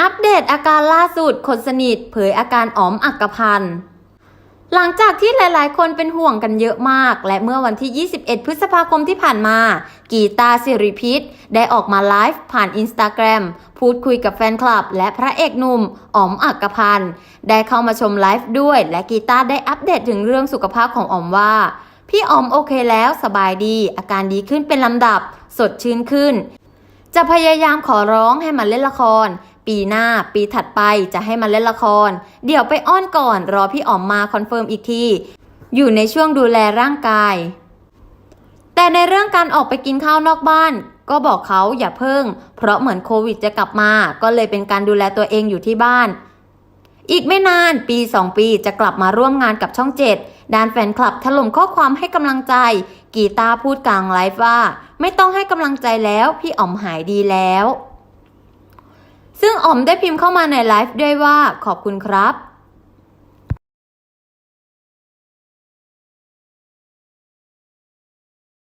อัปเดตอาการล่าสุดคนสนิทเผยอาการอ๋อมอักพันธ์หลังจากที่หลาย ๆ คนเป็นห่วงกันเยอะมาก และเมื่อวันที่ 21 พฤษภาคมที่ผ่านมา กีตาสิริพิษได้ออกมาไลฟ์ผ่านอินสตาแกรมพูดคุยกับแฟนคลับ และพระเอกหนุ่มอ๋อมอักพันธ์ได้เข้ามาชมไลฟ์ด้วย และกีตาได้อัปเดตถึงเรื่องสุขภาพของอ๋อมว่า พี่อ๋อมโอเคแล้วสบายดี อาการดีขึ้นเป็นลำดับ สดชื่นขึ้น จะพยายามขอร้องให้มาเล่นละคร ปีหน้าปีถัดไปจะให้มาเล่นละคร เดี๋ยวไปอ้อนก่อนรอพี่อ๋อมมาคอนเฟิร์มอีกที อยู่ในช่วงดูแลร่างกาย แต่ในเรื่องการออกไปกินข้าวนอกบ้านก็บอกเขาอย่าเพิ่ง เพราะเหมือนโควิดจะกลับมา ก็เลยเป็นการดูแลตัวเองอยู่ที่บ้าน อีกไม่นานปี 2 ปีจะกลับมาร่วมงานกับช่อง7ด้านแฟนคลับถล่มข้อความให้กำลังใจ กีตาพูดกลางไลฟ์ว่า ไม่ต้องให้กำลังใจแล้ว พี่อ๋อมหายดีแล้ว ซึ่งออมได้พิมพ์เข้ามาในไลฟ์ด้วยว่าขอบคุณครับ